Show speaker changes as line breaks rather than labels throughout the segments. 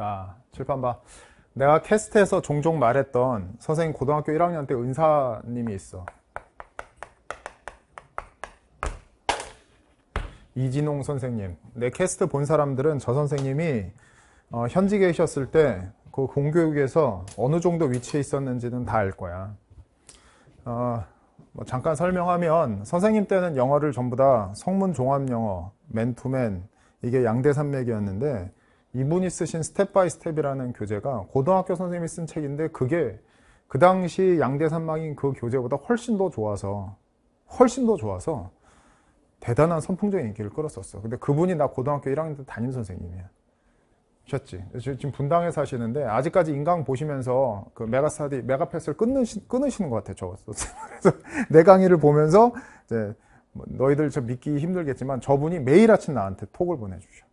자, 칠판 봐. 내가 캐스트에서 종종 말했던 선생님 고등학교 1학년 때 은사님이 있어. 이진홍 선생님. 내 캐스트 본 사람들은 저 선생님이 어, 현직에 계셨을 때 그 공교육에서 어느 정도 위치에 있었는지는 다 알 거야. 어, 뭐 잠깐 설명하면 선생님 때는 영어를 전부 다 성문 종합 영어, 맨투맨 이게 양대 산맥이었는데 이분이 쓰신 스텝 바이 스텝이라는 교재가 고등학교 선생님이 쓴 책인데 그게 그 당시 양대 산막인 그 교재보다 훨씬 더 좋아서 훨씬 더 좋아서 대단한 선풍적인 인기를 끌었었어. 근데 그분이 나 고등학교 1학년 때 담임 선생님이야. 셨지. 지금 분당에 사시는데 아직까지 인강 보시면서 그 메가스타디 메가패스를 끊으시, 끊으시는 것 같아. 저 그래서 내 강의를 보면서 이제 뭐 너희들 좀 믿기 힘들겠지만 저분이 매일 아침 나한테 톡을 보내주셔.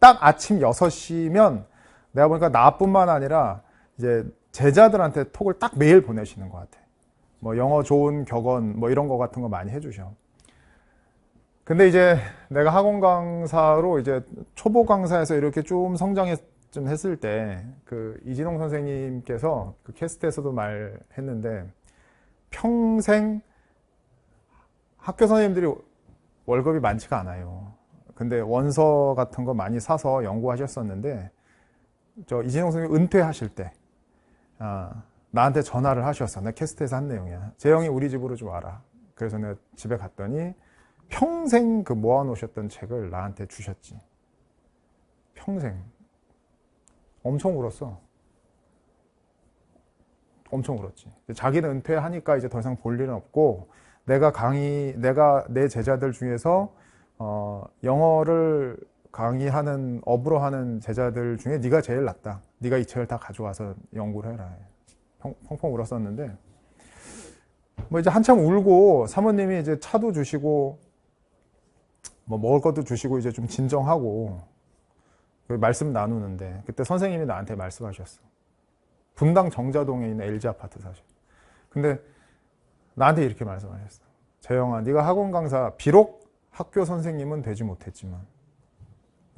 딱 아침 6시면 내가 보니까 나뿐만 아니라 이제 제자들한테 톡을 딱 매일 보내시는 것 같아. 뭐 영어 좋은 격언 뭐 이런 거 같은 거 많이 해주셔. 근데 이제 내가 학원 강사로 이제 초보 강사에서 이렇게 좀 성장했 좀 했을 때 그 이진홍 선생님께서 그 캐스트에서도 말했는데 평생 학교 선생님들이 월급이 많지가 않아요. 근데 원서 같은 거 많이 사서 연구하셨었는데 저 이진홍 선생님 은퇴하실 때 아, 나한테 전화를 하셨어. 나 캐스트에서 한 내용이야. 재영이 우리 집으로 좀 와라. 그래서 내가 집에 갔더니 평생 그 모아놓으셨던 책을 나한테 주셨지. 평생. 엄청 울었어. 엄청 울었지. 자기는 은퇴하니까 이제 더 이상 볼 일은 없고, 내가 강의, 내가 내 제자들 중에서, 어, 영어를 강의하는, 업으로 하는 제자들 중에 네가 제일 낫다. 네가 이 책을 다 가져와서 연구를 해라. 펑펑 울었었는데, 뭐 이제 한참 울고 사모님이 이제 차도 주시고 뭐 먹을 것도 주시고 이제 좀 진정하고 그 말씀 나누는데 그때 선생님이 나한테 말씀하셨어. 분당 정자동에 있는 LG 아파트 사셔. 근데 나한테 이렇게 말씀하셨어. 재영아, 네가 학원 강사 비록 학교 선생님은 되지 못했지만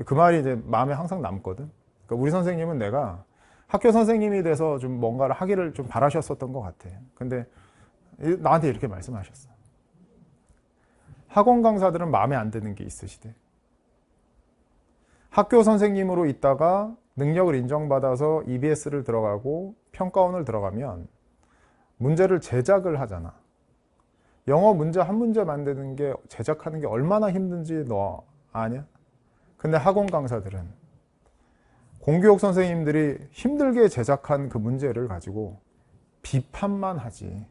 그 말이 이제 마음에 항상 남거든. 그러니까 우리 선생님은 내가 학교 선생님이 돼서 좀 뭔가를 하기를 좀 바라셨었던 것 같아. 근데 나한테 이렇게 말씀하셨어. 학원 강사들은 마음에 안 드는 게 있으시대. 학교 선생님으로 있다가 능력을 인정받아서 EBS를 들어가고 평가원을 들어가면 문제를 제작을 하잖아. 영어 문제 한 문제 만드는 게 제작하는 게 얼마나 힘든지 너 아냐? 근데 학원 강사들은 공교육 선생님들이 힘들게 제작한 그 문제를 가지고 비판만 하지.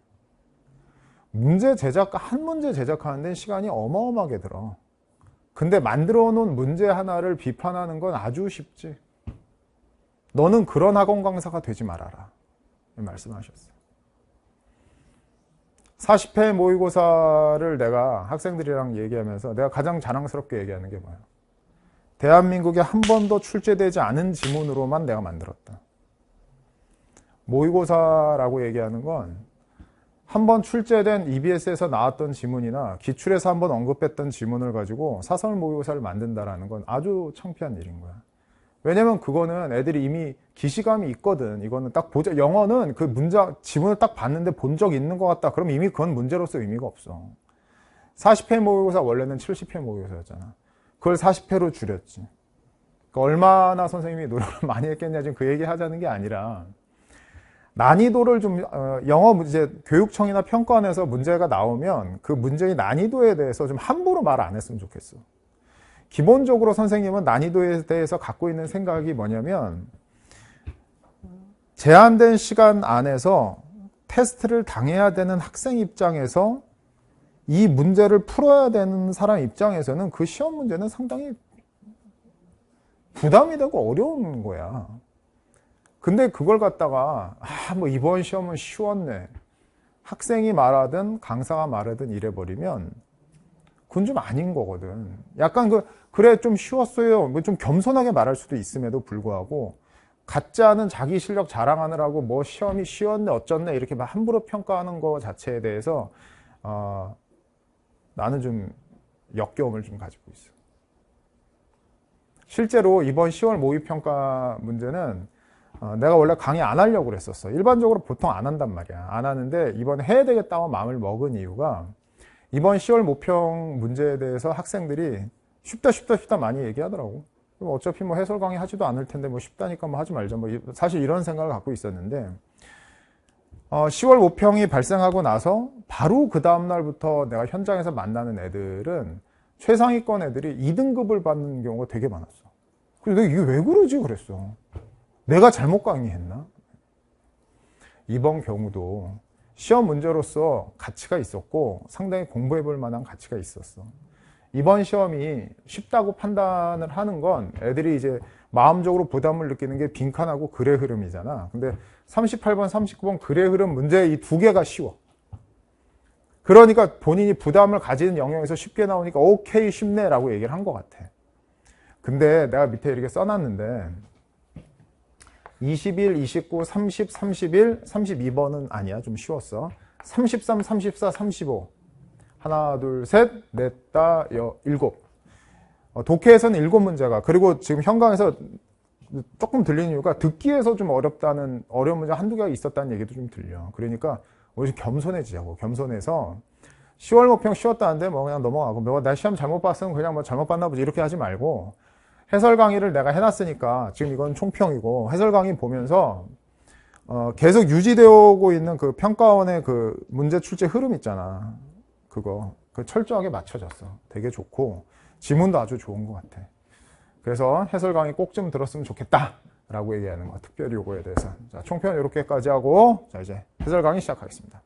문제 제작, 한 문제 제작하는 데 시간이 어마어마하게 들어. 근데 만들어 놓은 문제 하나를 비판하는 건 아주 쉽지. 너는 그런 학원 강사가 되지 말아라. 말씀하셨어요. 40회 모의고사를 내가 학생들이랑 얘기하면서 내가 가장 자랑스럽게 얘기하는 게 뭐야? 대한민국에 한 번도 출제되지 않은 지문으로만 내가 만들었다. 모의고사라고 얘기하는 건 한 번 출제된 EBS에서 나왔던 지문이나 기출에서 한 번 언급했던 지문을 가지고 사설 모의고사를 만든다라는 건 아주 창피한 일인 거야. 왜냐면 그거는 애들이 이미 기시감이 있거든. 이거는 딱 보자. 영어는 그 문자, 지문을 딱 봤는데 본 적 있는 것 같다. 그럼 이미 그건 문제로서 의미가 없어. 40회 모의고사 원래는 70회 모의고사였잖아. 그걸 40회로 줄였지. 그러니까 얼마나 선생님이 노력을 많이 했겠냐 지금 그 얘기 하자는 게 아니라 난이도를 좀 어, 영어 문제 교육청이나 평가원에서 문제가 나오면 그 문제의 난이도에 대해서 좀 함부로 말 안 했으면 좋겠어. 기본적으로 선생님은 난이도에 대해서 갖고 있는 생각이 뭐냐면 제한된 시간 안에서 테스트를 당해야 되는 학생 입장에서 이 문제를 풀어야 되는 사람 입장에서는 그 시험 문제는 상당히 부담이 되고 어려운 거야. 근데 그걸 갖다가 아, 뭐 이번 시험은 쉬웠네. 학생이 말하든 강사가 말하든 이래 버리면 그건 좀 아닌 거거든. 약간 그 그래 좀 쉬웠어요. 뭐 좀 겸손하게 말할 수도 있음에도 불구하고 않은 자기 실력 자랑하느라고 뭐 시험이 쉬웠네 어쩌네 이렇게 막 함부로 평가하는 거 자체에 대해서 어, 나는 좀 역겨움을 좀 가지고 있어. 실제로 이번 10월 모의평가 문제는 어, 내가 원래 강의 안 하려고 그랬었어. 일반적으로 보통 안 한단 말이야. 안 하는데 이번에 해야 되겠다고 마음을 먹은 이유가 이번 10월 모평 문제에 대해서 학생들이 쉽다 쉽다 쉽다 많이 얘기하더라고. 어차피 뭐 해설 강의 하지도 않을 텐데 뭐 쉽다니까 뭐 하지 말자. 뭐 이- 사실 이런 생각을 갖고 있었는데 어, 10월 모평이 발생하고 나서 바로 그 다음 날부터 내가 현장에서 만나는 애들은 최상위권 애들이 2등급을 받는 경우가 되게 많았어. 그래서 내가 이게 왜 그러지 그랬어. 내가 잘못 강의했나? 이번 경우도 시험 문제로서 가치가 있었고 상당히 공부해 볼 만한 가치가 있었어. 이번 시험이 쉽다고 판단을 하는 건 애들이 이제 마음적으로 부담을 느끼는 게 빈칸하고 글의 흐름이잖아. 근데 38번, 39번 글의 흐름 문제 이 두 개가 쉬워. 그러니까 본인이 부담을 가지는 영역에서 쉽게 나오니까 오케이 쉽네라고 얘기를 한 것 같아. 근데 내가 밑에 이렇게 써놨는데 21, 29, 30, 31, 32번은 아니야. 좀 쉬웠어. 33, 34, 35. 하나, 둘, 셋, 넷, 다, 여, 일곱. 어, 독해에서는 일곱 문제가. 그리고 지금 현강에서 조금 들리는 이유가 듣기에서 좀 어렵다는, 어려운 문제 한두 개가 있었다는 얘기도 좀 들려. 그러니까 좀 겸손해지자고. 겸손해서 10월 모평 쉬웠다는데 뭐 그냥 넘어가고, 뭐나 시험 잘못 봤으면 그냥 뭐 잘못 봤나 보지. 이렇게 하지 말고, 해설 강의를 내가 해놨으니까 지금 이건 총평이고 해설 강의 보면서 어, 계속 유지되어 오고 있는 그 평가원의 그 문제 출제 흐름 있잖아. 그거 그 철저하게 맞춰졌어. 되게 좋고 지문도 아주 좋은 것 같아. 그래서 해설 강의 꼭 좀 들었으면 좋겠다 라고 얘기하는 거. 특별히 요거에 대해서 자 총평 이렇게까지 하고 자 이제 해설 강의 시작하겠습니다.